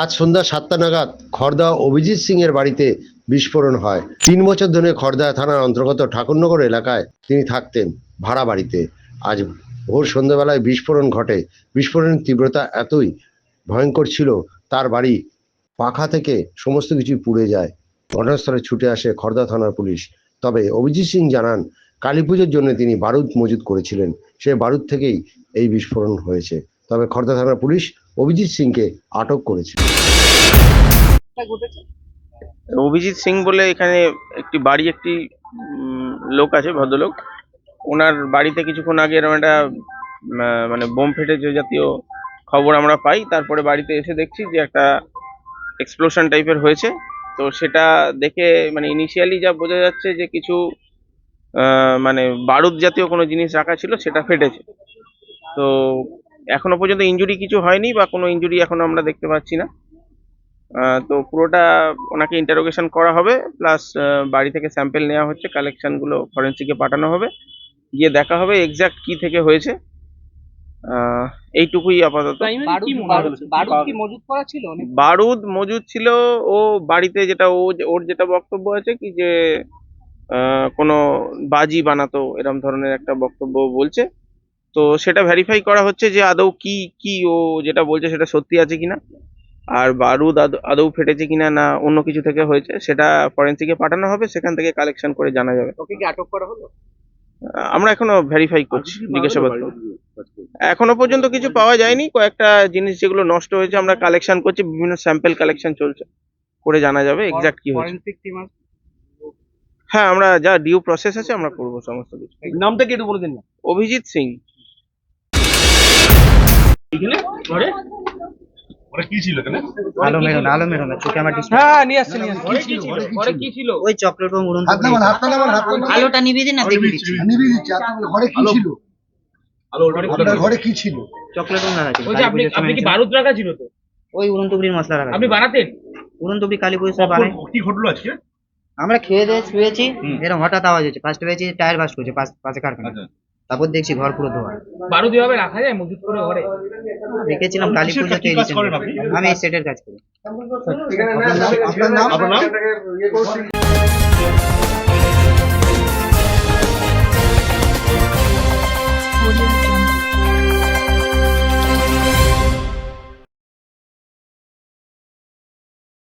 আজ সন্ধ্যা সাতটা নাগাদ খড়দা অভিজিৎ সিং এর বাড়িতে বিস্ফোরণ হয়। তিন বছর ধরে খড়দা থানার অন্তর্গত ঠাকুরনগর এলাকায় তিনি থাকতেন ভাড়া বাড়িতে। আজ ভোর সন্ধ্যাবেলায় বিস্ফোরণ ঘটে। বিস্ফোরণের তীব্রতা এতই ভয়ঙ্কর ছিল, তার বাড়ি পাখা থেকে সমস্ত কিছু পুড়ে যায়। ঘটনাস্থলে ছুটে আসে খড়দা থানার পুলিশ। তবে অভিজিৎ সিং জানান কালী পুজোর জন্য তিনি বারুদ মজুদ করেছিলেন। সে বারুদ থেকেই এই বিস্ফোরণ হয়েছে। তবে খড়দা থানার পুলিশ অভিজিৎ সিংকে আটক করেছে। অভিজিৎ সিং বলে এখানে একটি বাড়ি একটি লোক আছে ভদ্রলোক। ওনার বাড়িতে কিছুক্ষণ আগে এরকম একটা মানে বোম ফেটেছে জাতীয় খবর আমরা পাই। তারপরে বাড়িতে এসে দেখছি যে একটা এক্সপ্লোশন টাইপের হয়েছে। তো সেটা দেখে মানে ইনিশিয়ালি যা বোঝা যাচ্ছে যে কিছু আহ, মানে বারুদ জাতীয় কোনো জিনিস রাখা ছিল সেটা ফেটেছে। তো এখনও পর্যন্ত ইঞ্জুরি কিছু হয়নি বা কোনো ইনজুরি এখনও আমরা দেখতে পাচ্ছি না। আহ, তো পুরোটা ওনাকে ইন্টারোগেশন করা হবে প্লাস বাড়ি থেকে স্যাম্পেল নেওয়া হচ্ছে কালেকশনগুলো ফরেন্সিকে পাঠানো হবে। গিয়ে দেখা হবে এক্সাক্ট কি থেকে হয়েছে। আহ, এইটুকুই আপাতত। বারুদ বারুদ বারুদ কি মজুত ছিল মজুদ ছিল ও বাড়িতে যেটা ও ওর যেটা বক্তব্য আছে কি যে আহ, কোনো বাজি বানাতো এরম ধরনের একটা বক্তব্য বলছে। তো সেটা ভেরিফাই করা হচ্ছে যে আদৌ কি কি ও যেটা বলছে সেটা সত্যি আছে কিনা আর বারুদ আদ- ফেটেছে কিনা না অন্য কিছু থেকে হয়েছে সেটা ফরেন্সিকে পাঠানো হবে সেখান থেকে কালেকশন করে জানা যাবে। ওকে কি আটক করা হলো? আমরা এখনও ভেরিফাই করছি জিজ্ঞাসাবাদ। এখনও পর্যন্ত কিছু পাওয়া যায়নি কয়েকটা জিনিস যেগুলো নষ্ট হয়েছে আমরা কালেকশন করছি বিভিন্ন স্যাম্পল কালেকশন চলছে করে জানা যাবে এক্সাক্ট কি হয়েছে। হ্যাঁ আমরা যা ডিউ প্রসেস আছে আমরা করব সমস্ত কিছু। নামটা কি একটু বলে দিন না। অভিজিৎ সিং। আলো মেরো না আলো মেরো না চোখে আমার ডিস্টার্ব হ্যাঁ নিয়ে আসছে নিয়ে আসছে। কি ছিল? ঘরে কি ছিল? ওই চকলেট ও মুড়ন হাত নামান হাত নামান হাত নামান। আলোটা নিভিয়ে দিন না দেখিয়ে নিবি দিচ্ছি। ঘরে কি ছিল? আপনার ঘরে কি ছিল? চকলেট না রাখি বলছি আপনি আপনি কি বারুদ রাখা ছিল তো? ওই উড়ন তুবড়ির মশলা রাখা আপনি বানাতেন? উড়ন তুবড়ি কালী পুজো সব বানাই। কি ঘটলো আজকে? আমরা খেয়ে দিয়ে শুয়েছি এরকম হঠাৎ আওয়াজ হচ্ছে ফার্স্ট পেয়েছি টায়ার বাস্ট করছে পাশে কারখানা আচ্ছা। তারপর দেখছি ঘর পুরো ধোয়া। বারুদ এভাবে রাখা যায় মজুত করে ঘরে? রেখেছিলাম কালী পুজোতে? আমি এই সেটের কাজ করি। আপনার নাম? আপনার নাম?